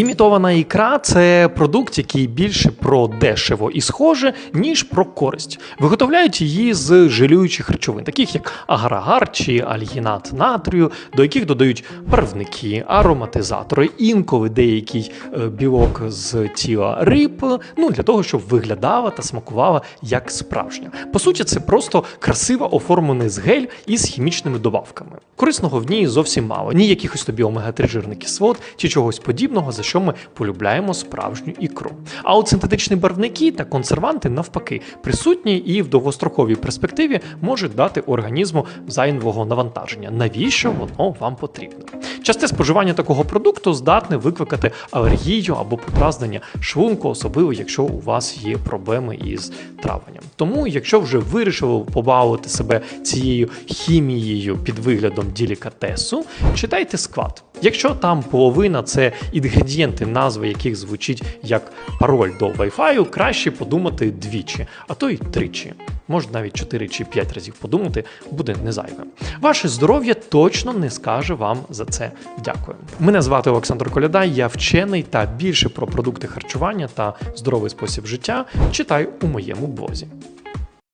Імітована ікра це продукт, який більше про дешево і схоже, ніж про користь. Виготовляють її з желюючих речовин, таких як аграгар чи альгінат натрію, до яких додають барвники, ароматизатори, інколи деякий е, білок з тіла риб, ну для того, щоб виглядала та смакувала як справжня. По суті, це просто красиво оформлений згель із хімічними добавками. Корисного в ній зовсім мало, ні якихось тобі омега-3 жирних кислот чи чогось подібного, за що ми полюбляємо справжню ікру. А от синтетичні барвники та консерванти навпаки присутні і в довгостроковій перспективі можуть дати організму зайвого навантаження. Навіщо воно вам потрібно? Часте споживання такого продукту здатне викликати алергію або подразнення шлунку, особливо якщо у вас є проблеми із травленням. Тому, якщо вже вирішили побавити себе цією хімією під виглядом делікатесу, читайте склад. Якщо там половина це інгредієнти, назви яких звучить як пароль до Wi-Fi, краще подумати двічі, а то й тричі. Може навіть 4 чи 5 разів подумати, буде не зайвим. Ваше здоров'я точно не скаже вам за це дякую. Мене звати Олександр Коляда, я вчений та більше про продукти харчування та здоровий спосіб життя читай у моєму блозі.